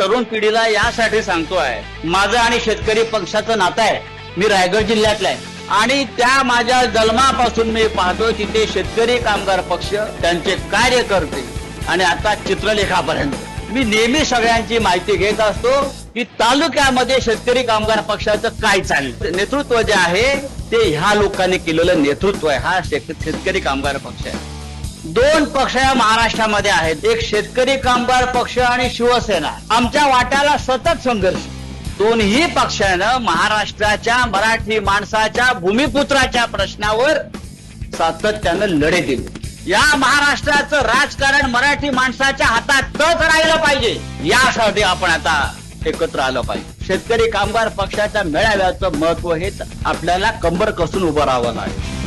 तरुण पिढीला यासाठी सांगतोय माझं आणि शेतकरी पक्षाचं नातं आहे. मी रायगड जिल्ह्यातला आहे आणि त्या माझ्या जन्मापासून मी पाहतो की ते शेतकरी कामगार पक्ष त्यांचे कार्य करते. आणि आता चित्रलेखापर्यंत. मी नेहमी सगळ्यांची माहिती घेत असतो की तालुक्यामध्ये शेतकरी कामगार पक्षाचं काय चाललं नेतृत्व जे आहे ते ह्या लोकांनी केलेलं नेतृत्व आहे. हा शेतकरी कामगार पक्ष आहे. दोन पक्ष या महाराष्ट्रामध्ये आहेत. एक शेतकरी कामगार पक्ष आणि शिवसेना. आमच्या वाट्याला सतत संघर्ष. दोन्ही पक्षानं महाराष्ट्राच्या मराठी माणसाच्या भूमिपुत्राच्या प्रश्नावर सातत्यानं लढे दिले. या महाराष्ट्राचं राजकारण मराठी माणसाच्या हातातच राहिलं पाहिजे. यासाठी आपण आता एकत्र आलं पाहिजे. शेतकरी कामगार पक्षाच्या मेळाव्याचं महत्त्व हे आपल्याला कंबर कसून उभं राहावं लागेल.